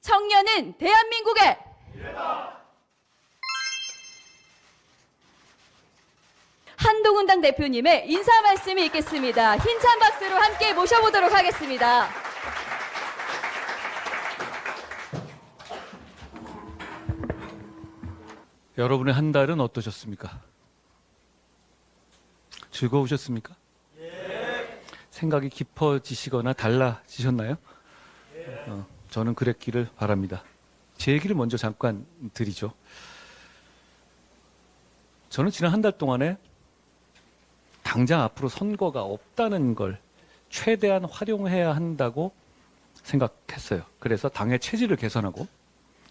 청년은 대한민국의 한동훈당 대표님의 인사 말씀이 있겠습니다. 힘찬 박수로 함께 모셔보도록 하겠습니다. 여러분의 한 달은 어떠셨습니까? 즐거우셨습니까? 생각이 깊어지시거나 달라지셨나요? 어, 저는 그랬기를 바랍니다. 제 얘기를 먼저 잠깐 드리죠. 저는 지난 한 달 동안에 당장 앞으로 선거가 없다는 걸 최대한 활용해야 한다고 생각했어요. 그래서 당의 체질을 개선하고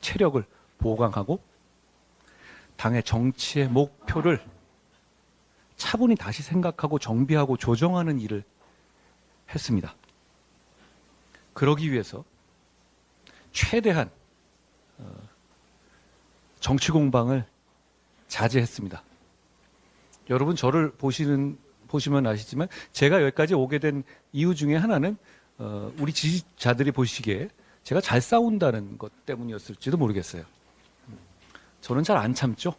체력을 보강하고 당의 정치의 목표를 차분히 다시 생각하고 정비하고 조정하는 일을 했습니다. 그러기 위해서 최대한 어, 정치 공방을 자제했습니다. 여러분 저를 보시는 보시면 아시지만 제가 여기까지 오게 된 이유 중에 하나는 어, 우리 지지자들이 보시기에 제가 잘 싸운다는 것 때문이었을지도 모르겠어요. 저는 잘 안 참죠.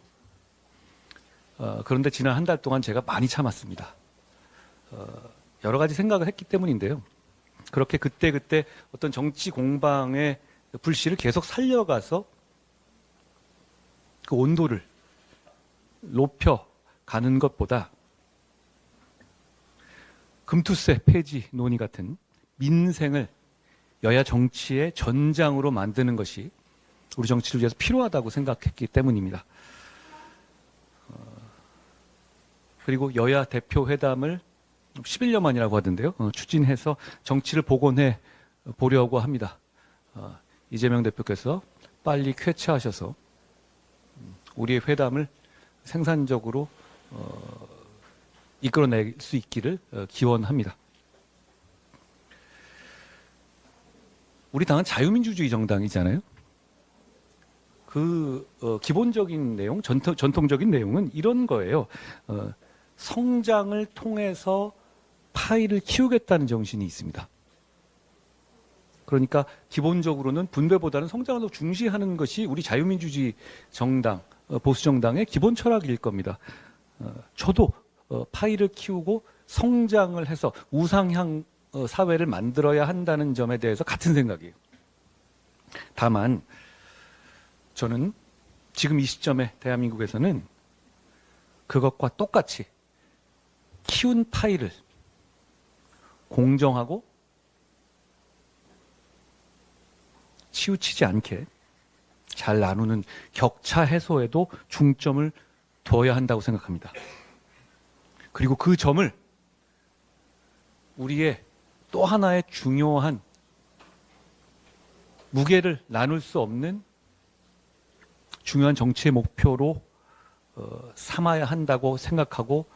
어, 그런데 지난 한 달 동안 제가 많이 참았습니다. 어, 여러 가지 생각을 했기 때문인데요. 그렇게 그때그때 어떤 정치 공방의 불씨를 계속 살려가서 그 온도를 높여 가는 것보다 금투세 폐지 논의 같은 민생을 여야 정치의 전장으로 만드는 것이 우리 정치를 위해서 필요하다고 생각했기 때문입니다. 어, 그리고 여야 대표 회담을 11년 만이라고 하던데요. 어, 추진해서 정치를 복원해 보려고 합니다. 어, 이재명 대표께서 빨리 쾌차하셔서 음, 우리의 회담을 생산적으로 어, 이끌어낼 수 있기를 어, 기원합니다. 우리 당은 자유민주주의 정당이잖아요. 그 어, 기본적인 내용, 전통, 전통적인 내용은 이런 거예요. 어, 성장을 통해서 파이를 키우겠다는 정신이 있습니다. 그러니까 기본적으로는 분배보다는 성장을 더 중시하는 것이 우리 자유민주주의 정당, 어, 보수 정당의 기본 철학일 겁니다. 어, 저도 어, 파이를 키우고 성장을 해서 우상향 어, 사회를 만들어야 한다는 점에 대해서 같은 생각이에요. 다만 저는 지금 이 시점에 대한민국에서는 그것과 똑같이 키운 파이를 공정하고 치우치지 않게 잘 나누는 격차 해소에도 중점을 둬야 한다고 생각합니다. 그리고 그 점을 우리의 또 하나의 중요한 무게를 나눌 수 없는 중요한 정치의 목표로 어, 삼아야 한다고 생각하고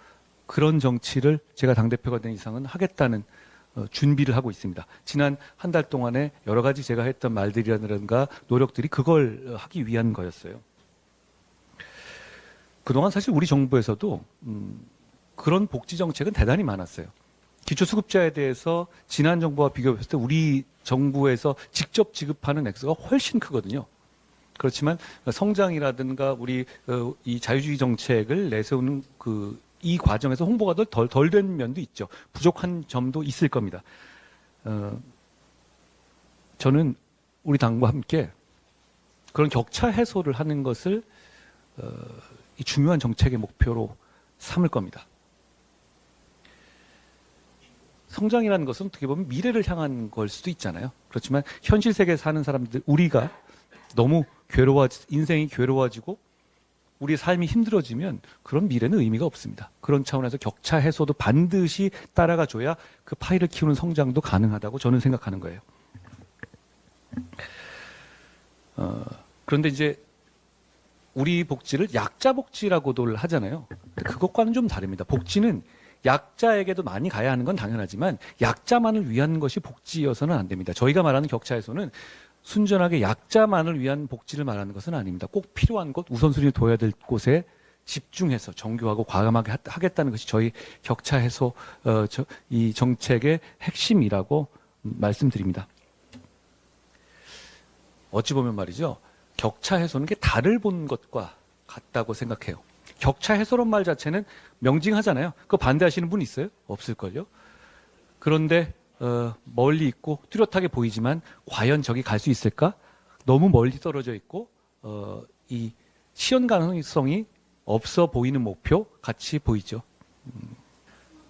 그런 정치를 제가 당대표가 된 이상은 하겠다는 어, 준비를 하고 있습니다. 지난 한 달 동안에 여러 가지 제가 했던 말들이라든가 노력들이 그걸 어, 하기 위한 거였어요. 그동안 사실 우리 정부에서도 음, 그런 복지 정책은 대단히 많았어요. 기초수급자에 대해서 지난 정부와 비교했을 때 우리 정부에서 직접 지급하는 액수가 훨씬 크거든요. 그렇지만 성장이라든가 우리 어, 이 자유주의 정책을 내세우는 그 이 과정에서 홍보가 덜 덜 된 면도 있죠. 부족한 점도 있을 겁니다. 어, 저는 우리 당과 함께 그런 격차 해소를 하는 것을 어, 이 중요한 정책의 목표로 삼을 겁니다. 성장이라는 것은 어떻게 보면 미래를 향한 걸 수도 있잖아요. 그렇지만 현실 세계에 사는 사람들 우리가 너무 괴로워 인생이 괴로워지고 우리 삶이 힘들어지면 그런 미래는 의미가 없습니다. 그런 차원에서 격차 해소도 반드시 따라가 줘야 그 파이를 키우는 성장도 가능하다고 저는 생각하는 거예요. 어, 그런데 이제 우리 복지를 약자 복지라고도 하잖아요. 그것과는 좀 다릅니다. 복지는 약자에게도 많이 가야 하는 건 당연하지만 약자만을 위한 것이 복지여서는 안 됩니다. 저희가 말하는 격차 해소는 순전하게 약자만을 위한 복지를 말하는 것은 아닙니다. 꼭 필요한 곳, 우선순위를 둬야 될 곳에 집중해서 정교하고 과감하게 하- 하겠다는 것이 저희 격차 해소 어, 저, 이 정책의 핵심이라고 음, 말씀드립니다. 어찌 보면 말이죠. 격차 해소는 게 달을 본 것과 같다고 생각해요. 격차 해소란 말 자체는 명징하잖아요. 그거 반대하시는 분 있어요? 없을걸요? 그런데 어, 멀리 있고 뚜렷하게 보이지만 과연 저기 갈 수 있을까? 너무 멀리 떨어져 있고 어, 이 실현 가능성이 없어 보이는 목표 같이 보이죠. 음,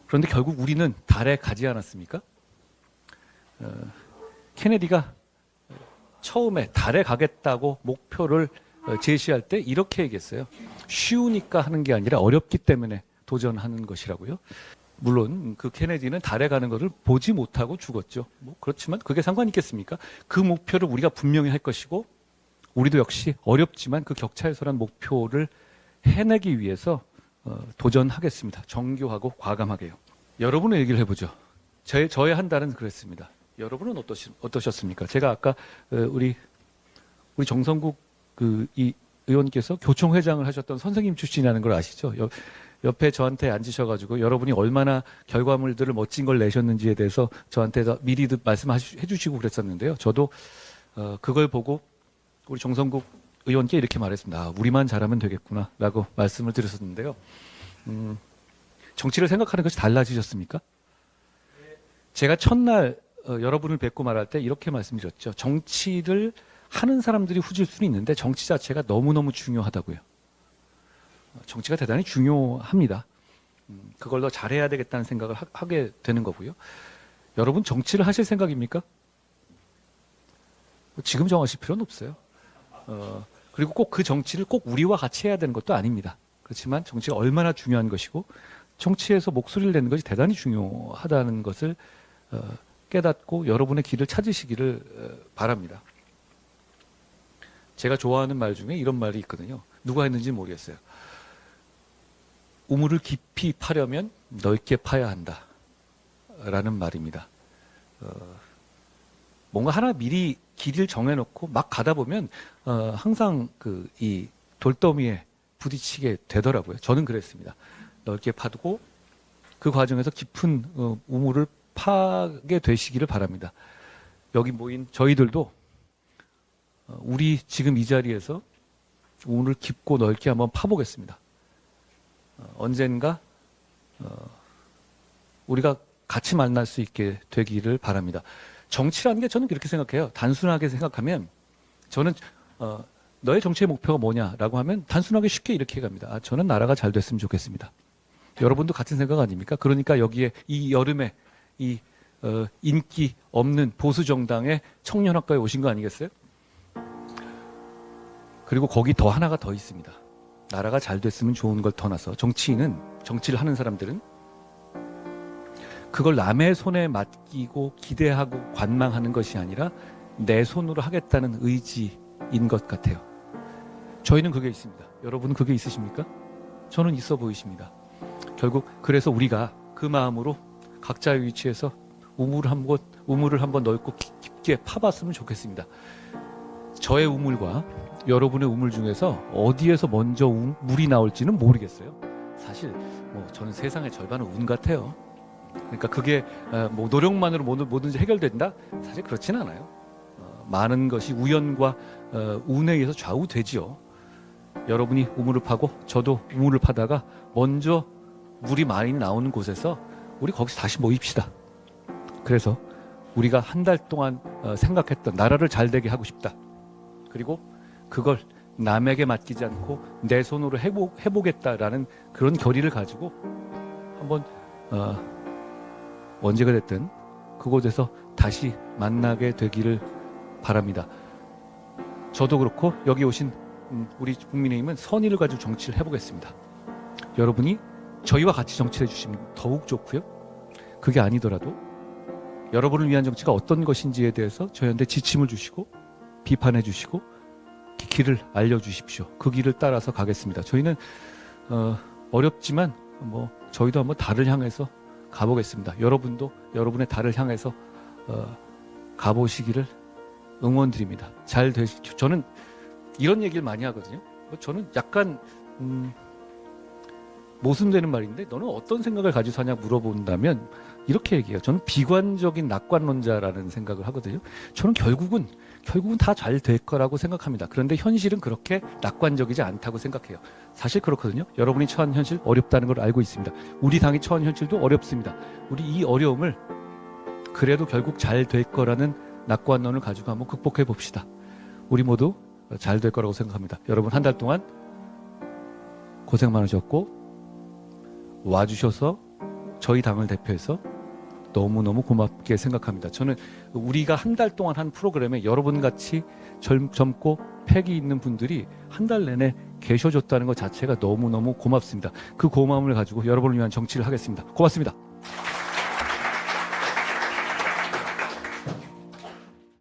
그런데 결국 우리는 달에 가지 않았습니까? 어, 케네디가 처음에 달에 가겠다고 목표를 어, 제시할 때 이렇게 얘기했어요. 쉬우니까 하는 게 아니라 어렵기 때문에 도전하는 것이라고요. 물론 그 케네디는 달에 가는 것을 보지 못하고 죽었죠. 뭐 그렇지만 그게 상관 있겠습니까? 그 목표를 우리가 분명히 할 것이고 우리도 역시 어렵지만 그 격차 해소란 목표를 해내기 위해서 어, 도전하겠습니다. 정교하고 과감하게요. 여러분의 얘기를 해보죠. 제, 저의 한 달은 그랬습니다. 여러분은 어떠시, 어떠셨습니까? 제가 아까 어, 우리 우리 정성국 그 이 의원께서 교총회장을 하셨던 선생님 출신이라는 걸 아시죠? 옆, 옆에 저한테 앉으셔가지고 여러분이 얼마나 결과물들을 멋진 걸 내셨는지에 대해서 저한테 더 미리 말씀해 주시고 그랬었는데요. 저도 어, 그걸 보고 우리 정성국 의원께 이렇게 말했습니다. 아, 우리만 잘하면 되겠구나라고 말씀을 드렸었는데요. 음, 정치를 생각하는 것이 달라지셨습니까? 제가 첫날 어, 여러분을 뵙고 말할 때 이렇게 말씀드렸죠. 정치를 하는 사람들이 후질 수는 있는데 정치 자체가 너무너무 중요하다고요. 어, 정치가 대단히 중요합니다. 음, 그걸 더 잘해야 되겠다는 생각을 하, 게 되는 거고요. 여러분 정치를 하실 생각입니까? 뭐 지금 정하실 필요는 없어요. 어, 그리고 꼭 그 정치를 꼭 우리와 같이 해야 되는 것도 아닙니다. 그렇지만 정치가 얼마나 중요한 것이고 정치에서 목소리를 내는 것이 대단히 중요하다는 것을 어, 깨닫고 여러분의 길을 찾으시기를 어, 바랍니다. 제가 좋아하는 말 중에 이런 말이 있거든요. 누가 했는지 모르겠어요. 우물을 깊이 파려면 넓게 파야 한다. 라는 말입니다. 어, 뭔가 하나 미리 길을 정해놓고 막 가다 보면 어, 항상 그 이 돌더미에 부딪히게 되더라고요. 저는 그랬습니다. 넓게 파두고 그 과정에서 깊은 어, 우물을 파게 되시기를 바랍니다. 여기 모인 저희들도 어, 우리 지금 이 자리에서 우물을 깊고 넓게 한번 파보겠습니다. 어, 언젠가 어, 우리가 같이 만날 수 있게 되기를 바랍니다. 정치라는 게 저는 그렇게 생각해요. 단순하게 생각하면 저는 어, 너의 정치의 목표가 뭐냐라고 하면 단순하게 쉽게 이렇게 갑니다. 아, 저는 나라가 잘 됐으면 좋겠습니다. 여러분도 같은 생각 아닙니까? 그러니까 여기에 이 여름에 이 어, 인기 없는 보수 정당의 청년학과에 오신 거 아니겠어요? 그리고 거기 더 하나가 더 있습니다. 나라가 잘 됐으면 좋은 걸 떠나서 정치인은 정치를 하는 사람들은 그걸 남의 손에 맡기고 기대하고 관망하는 것이 아니라 내 손으로 하겠다는 의지인 것 같아요. 저희는 그게 있습니다. 여러분은 그게 있으십니까? 저는 있어 보이십니다. 결국 그래서 우리가 그 마음으로 각자의 위치에서 우물을 한번 우물을 한번 넓고 깊게 파봤으면 좋겠습니다. 저의 우물과 여러분의 우물 중에서 어디에서 먼저 우- 물이 나올지는 모르겠어요. 사실 뭐 저는 세상의 절반은 운 같아요. 그러니까 그게 어, 뭐 노력만으로 뭐든- 뭐든지 해결된다? 사실 그렇지는 않아요. 어, 많은 것이 우연과 어, 운에 의해서 좌우되지요. 여러분이 우물을 파고 저도 우물을 파다가 먼저 물이 많이 나오는 곳에서 우리 거기서 다시 모입시다. 그래서 우리가 한 달 동안 어, 생각했던 나라를 잘 되게 하고 싶다. 그리고 그걸 남에게 맡기지 않고 내 손으로 해보, 해보겠다라는 그런 결의를 가지고 한번 어, 언제가 됐든 그곳에서 다시 만나게 되기를 바랍니다. 저도 그렇고 여기 오신 음, 우리 국민의힘은 선의를 가지고 정치를 해보겠습니다. 여러분이 저희와 같이 정치를 해주시면 더욱 좋고요. 그게 아니더라도 여러분을 위한 정치가 어떤 것인지에 대해서 저희한테 지침을 주시고 비판해 주시고 기- 길을 알려주십시오. 그 길을 따라서 가겠습니다. 저희는 어, 어렵지만 뭐 저희도 한번 달을 향해서 가보겠습니다. 여러분도 여러분의 달을 향해서 어, 가보시기를 응원드립니다. 잘 되시. 저는 이런 얘기를 많이 하거든요. 뭐 저는 약간 음, 모순되는 말인데 너는 어떤 생각을 가지고 사냐 물어본다면 이렇게 얘기해요. 저는 비관적인 낙관론자라는 생각을 하거든요. 저는 결국은 결국은 다 잘 될 거라고 생각합니다. 그런데 현실은 그렇게 낙관적이지 않다고 생각해요. 사실 그렇거든요. 여러분이 처한 현실 어렵다는 걸 알고 있습니다. 우리 당이 처한 현실도 어렵습니다. 우리 이 어려움을 그래도 결국 잘 될 거라는 낙관론을 가지고 한번 극복해 봅시다. 우리 모두 잘 될 거라고 생각합니다. 여러분 한 달 동안 고생 많으셨고 와주셔서 저희 당을 대표해서 너무너무 고맙게 생각합니다. 저는 우리가 한 달 동안 한 프로그램에 여러분 같이 젊, 젊고 패기 있는 분들이 한 달 내내 계셔줬다는 것 자체가 너무너무 고맙습니다. 그 고마움을 가지고 여러분을 위한 정치를 하겠습니다. 고맙습니다.